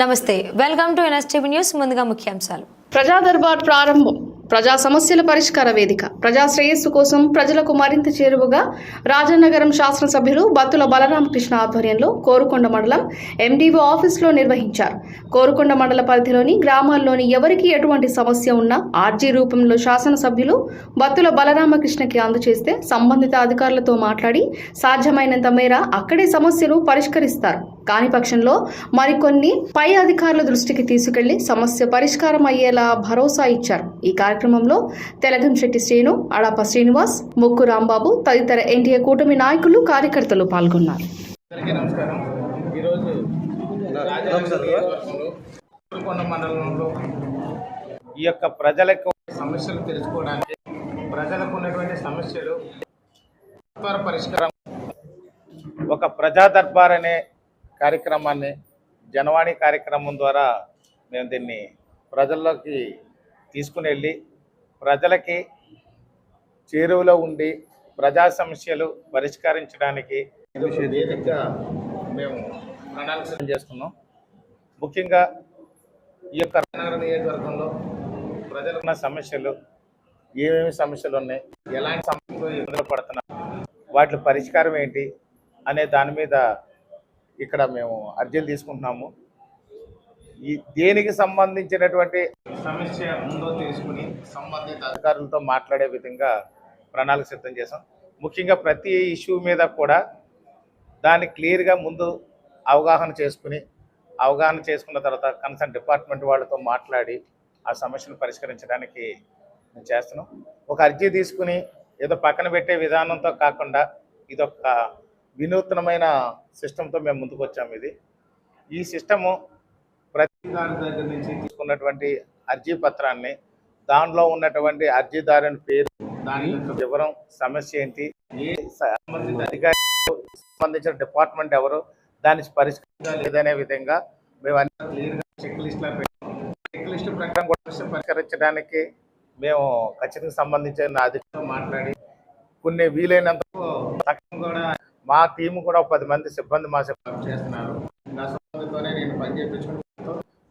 నమస్తే welcome to NSTV news ముందుగా ముఖ్యాంశాలు. ప్రజా దర్బార్ ప్రారంభం ప్రజా సమస్యల పరిష్కార వేదిక. ప్రజా శ్రేయస్సు కోసం ప్రజలకు మరింత చేరువగా రాజనగరం శాసనసభ్యులు బత్తుల బలరామకృష్ణ ఆధ్వర్యంలో కోరుకొండ మండలం ఎండీఓ ఆఫీసులో నిర్వహించారు. కోరుకొండ మండల పరిధిలోని గ్రామాల్లోని ఎవరికి ఎటువంటి సమస్య ఉన్నా ఆర్జీ రూపంలో శాసనసభ్యులు బత్తుల బలరామకృష్ణకి అందజేస్తే సంబంధిత అధికారులతో మాట్లాడి సాధ్యమైనంత మేర అక్కడే సమస్యను పరిష్కరిస్తారు. కాని పక్షంలో మరికొన్ని పై అధికారుల దృష్టికి తీసుకెళ్ళి సమస్య పరిష్కారం అయ్యేలా భరోసా ఇచ్చారు. ఈ కార్యక్రమంలో తెలగంశెట్టి శ్రీను అడాప శ్రీనివాస్ ముక్కు రాంబాబు తదితర ఎన్డీఏ కూటమి నాయకులు కార్యకర్తలు పాల్గొన్నారు. ఈ యొక్క ప్రజలకు సమస్యలు తెలుసుకోవడానికి ప్రజలకు ఉన్నటువంటి సమస్యలు పరిష్కారం ఒక ప్రజా దర్బార్ అనే కార్యక్రమాన్ని జనవాణి కార్యక్రమం ద్వారా మేము దీన్ని ప్రజల్లోకి తీసుకుని వెళ్ళి ప్రజలకి చేరువలో ఉండి ప్రజా సమస్యలు పరిష్కరించడానికి మేము ప్రణాళిక చేసుకున్నాం ముఖ్యంగా ఈ యొక్క రాజనగరం నియోజకవర్గంలో ప్రజలకు ఉన్న సమస్యలు ఏమేమి సమస్యలు ఉన్నాయి ఎలాంటి సమస్యలు ఇబ్బందులు పడుతున్నారు వాటి పరిష్కారం ఏంటి అనే దాని మీద ఇక్కడ మేము అర్జీలు తీసుకుంటున్నాము. ఈ దేనికి సంబంధించినటువంటి సమస్య ఉందో తీసుకుని సంబంధిత అధికారులతో మాట్లాడే విధంగా ప్రణాళిక సిద్ధం చేసాం ముఖ్యంగా ప్రతి ఇష్యూ మీద కూడా దాన్ని క్లియర్గా ముందు అవగాహన చేసుకుని అవగాహన చేసుకున్న తర్వాత కన్సర్న్ డిపార్ట్మెంట్ వాళ్ళతో మాట్లాడి ఆ సమస్యను పరిష్కరించడానికి మేము చేస్తున్నాం. ఒక అర్జీ తీసుకుని ఏదో పక్కన పెట్టే విధానంతో కాకుండా ఇదొక వినూత్నమైన సిస్టంతో మేము ముందుకు వచ్చాము ఇది. ఈ సిస్టము ప్రతి దాని దగ్గర నుంచి తీసుకున్నటువంటి అర్జీ పత్రాన్ని దానిలో ఉన్నటువంటి అర్జీదారుని పేరు దాని యొక్క వివరం సమస్య ఏంటి ఏ సంబంధిత అధికారి సంబంధించిన డిపార్ట్మెంట్ ఎవరు దాన్ని పరిష్కరించాలి లేదనే విధంగా మేము అన్ని క్లియర్గా చెక్ లిస్ట్లో చెక్ లిస్ట్ ప్రకారం కూడా పరిష్కరించడానికి మేము ఖచ్చితంగా సంబంధించిన అధికారులు మాట్లాడి కొన్ని వీలైనంత కూడా మా టీం కూడా పది మంది సిబ్బంది మా సిబ్బంది చేస్తున్నారు. నేను పని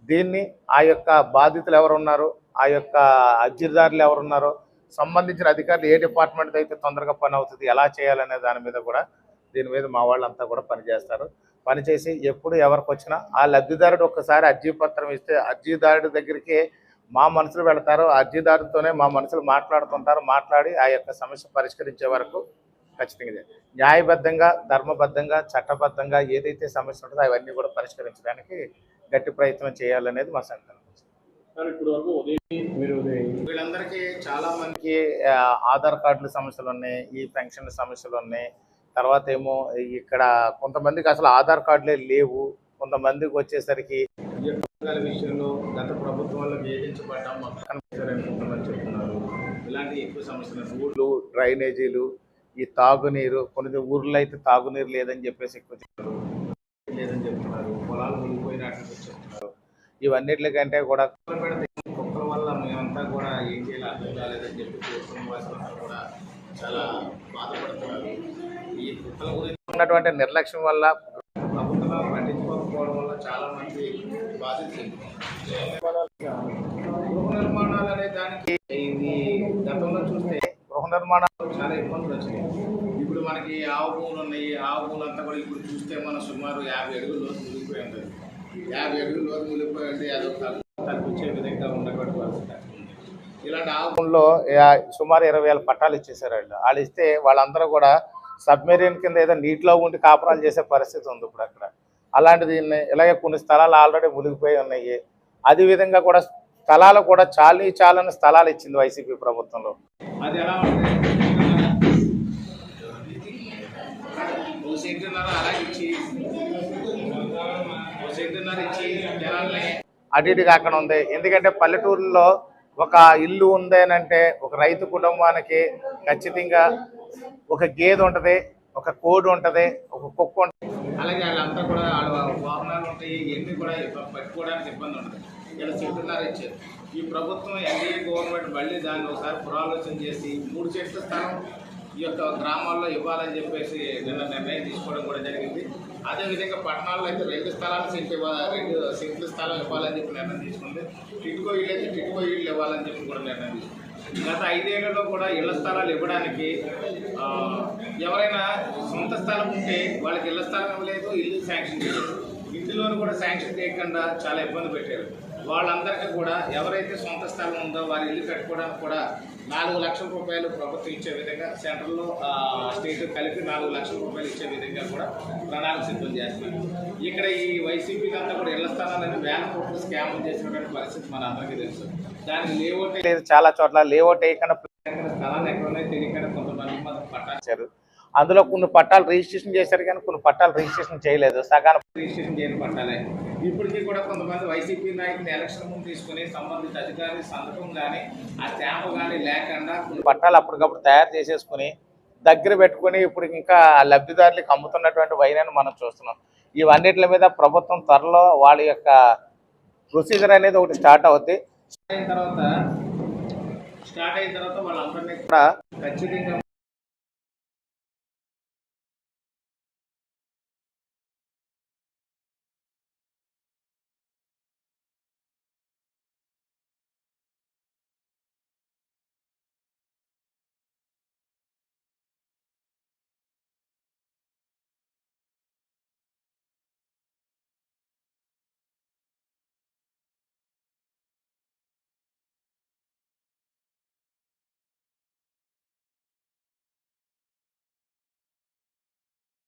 దీన్ని ఆ యొక్క బాధితులు ఎవరు ఉన్నారు ఆ యొక్క అర్జీదారులు ఎవరు ఉన్నారో సంబంధించిన అధికారులు ఏ డిపార్ట్మెంట్ అయితే తొందరగా పని అవుతుంది ఎలా చేయాలనే దాని మీద కూడా దీని మీద మా వాళ్ళంతా కూడా పనిచేస్తారు పనిచేసి ఎప్పుడు ఎవరికి వచ్చినా ఆ లబ్ధిదారుడు ఒక్కసారి అర్జీ పత్రం ఇస్తే అర్జీదారుడి దగ్గరికి మా మనుషులు వెళతారు అర్జీదారుతోనే మా మనుషులు మాట్లాడుతుంటారు. మాట్లాడి ఆ యొక్క సమస్య పరిష్కరించే వరకు ఖచ్చితంగా. న్యాయబద్ధంగా ధర్మబద్ధంగా చట్టబద్ధంగా ఏదైతే సమస్య ఉంటుందో అవన్నీ కూడా పరిష్కరించడానికి గట్టి ప్రయత్నం చేయాలనేది మా సంకల్పం. వీళ్ళందరికీ చాలా మందికి ఆధార్ కార్డుల సమస్యలు ఉన్నాయి ఈ పెన్షన్ సమస్యలు ఉన్నాయి. తర్వాత ఏమో ఇక్కడ కొంతమందికి అసలు ఆధార్ కార్డులే లేవు. కొంతమందికి వచ్చేసరికి విషయంలో గత ప్రభుత్వంలో వేధించబడ్డాం. మాకు కనిపించారని కొంతమంది చెప్తున్నారు. ఇలాంటి ఎక్కువ సమస్యలు ఊళ్ళు డ్రైనేజీలు ఈ తాగునీరు కొన్ని ఊర్లో అయితే తాగునీరు లేదని చెప్పేసి ఎక్కువ లేదని చెప్తున్నారు. పొలాలు మునిగిపోయినట్లు చెప్తున్నారు. ఇవన్నిటికంటే కూడా కుక్కలు పెడితే కుక్కల వల్ల మేమంతా కూడా ఏం చేయాలి అర్థం కాలేదని చెప్పి కుటుంబ కూడా చాలా బాధపడుతున్నారు. ఈ కుక్కల గురించి ఉన్నటువంటి నిర్లక్ష్యం వల్ల ప్రభుత్వం పట్టించుకోకపోవడం వల్ల చాలా మంది బాధితులు. గృహ నిర్మాణాలు అనే దానికి ఇది గతంలో చూస్తే గృహ నిర్మాణ చాలా ఇబ్బందులు వచ్చినాయి. ఇప్పుడు మనకి ఆవు భూములు ఉన్నాయి. ఆవు భూములు అంతా కూడా ఇప్పుడు చూస్తే మనం సుమారు యాభై అడుగుల లోతు మునిగిపోయి ఉంటుంది యాభై అడుగుల లోతు మునిగిపోయి ఉంటే అదొక తగ్గించే విధంగా ఉండకూడదు ఇలాంటి ఆవు భూముల్లో సుమారు ఇరవై వేల పట్టాలు ఇచ్చేసారు వాళ్ళు. వాళ్ళు ఇస్తే వాళ్ళందరూ కూడా సబ్మెరీన్ కింద ఏదో నీటిలో ఉండి కాపురాలు చేసే పరిస్థితి ఉంది ఇప్పుడు అక్కడ. అలాంటిది ఇలాగే కొన్ని స్థలాలు ఆల్రెడీ మునిగిపోయి ఉన్నాయి. అదే విధంగా కూడా స్థలాలు కూడా చాలీ చాలని స్థలాలు ఇచ్చింది వైసీపీ ప్రభుత్వంలో. అటు ఇటు కాకుండా ఉంది. ఎందుకంటే పల్లెటూరులో ఒక ఇల్లు ఉంది అని అంటే ఒక రైతు కుటుంబానికి ఖచ్చితంగా ఒక గేదె ఉంటది ఒక కోడి ఉంటది ఒక కుక్క ఉంటది. అలాగే వాళ్ళంతా కూడా వాళ్ళ వాహనాలు ఉంటాయి ఇవన్నీ కూడా పట్టుకోవడానికి ఇబ్బంది ఉంటుంది ఇలా చెప్తున్నారు ఇచ్చారు. ఈ ప్రభుత్వం ఎన్డీఏ గవర్నమెంట్ మళ్ళీ దాన్ని ఒకసారి పురాలోచన చేసి మూడు చెట్ల స్థానం ఈ యొక్క గ్రామాల్లో ఇవ్వాలని చెప్పేసి నిన్న నిర్ణయం తీసుకోవడం కూడా జరిగింది. అదేవిధంగా పట్టణాల్లో అయితే రెండు స్థలాలు సెంట్ రెండు సెంట్ల స్థలం ఇవ్వాలని చెప్పి నిర్ణయం తీసుకుంది. టిట్కో ఇల్లు అయితే టిట్కో ఇల్లు ఇవ్వాలని చెప్పి కూడా నిర్ణయం తీసుకుంది. గత ఐదేళ్ళలో కూడా ఇళ్ళ స్థలాలు ఇవ్వడానికి ఎవరైనా సొంత స్థలం ఉంటే వాళ్ళకి ఇళ్ళ స్థలం ఇవ్వలేదు ఇల్లు శాంక్షన్ చేయలేదు. ఇంటిలోనూ కూడా శాంక్షన్ చేయకుండా చాలా ఇబ్బంది పెట్టారు. వాళ్ళందరికీ కూడా ఎవరైతే సొంత స్థలం ఉందో వారి ఇల్లు కట్టుకోవడానికి కూడా నాలుగు లక్షల రూపాయలు ప్రభుత్వం ఇచ్చే విధంగా సెంట్రల్లో స్టేట్ కలిపి నాలుగు లక్షల రూపాయలు ఇచ్చే విధంగా కూడా ప్రణాళిక సిద్ధం చేస్తున్నారు. ఇక్కడ ఈ వైసీపీ అంతా కూడా ఇళ్ళ స్థలాలని వేల కోట్లు స్కామ్ చేసినటువంటి పరిస్థితి మన అందరికీ తెలుసు. దానికి లేఅవుట్ లేదు చాలా చోట్ల లేఅవుట్ వేయకుండా స్థలాలు ఎక్కడ ఉన్నాయో తెలియకుండా కొంతమంది మాత్రం పట్టాచారు అందులో కొన్ని పట్టాలు రిజిస్ట్రేషన్ చేశారు కానీ కొన్ని పట్టాలు రిజిస్ట్రేషన్ చేయలేదు. సగాన రిజిస్ట్రేషన్ చేయని పట్టాలే. ఇప్పటికీ కూడా కొంతమంది వైసీపీ నాయకులు ఎలక్షన్ ముందు తీసుకుని సంబంధిత అధికారి సంతకం కానీ ఆ స్టాంపు కానీ లేకుండా కొన్ని పట్టాలు అప్పటికప్పుడు తయారు చేసేసుకుని దగ్గర పెట్టుకుని ఇప్పుడు ఇంకా లబ్ధిదారులకు అమ్ముతున్నటువంటి వైనాన్ని మనం చూస్తున్నాం. ఇవన్నిటి మీద ప్రభుత్వం త్వరలో వాళ్ళ యొక్క ప్రొసీజర్ అనేది ఒకటి స్టార్ట్ అవుద్ది. అయిన తర్వాత స్టార్ట్ అయిన తర్వాత వాళ్ళందరినీ కూడా ఖచ్చితంగా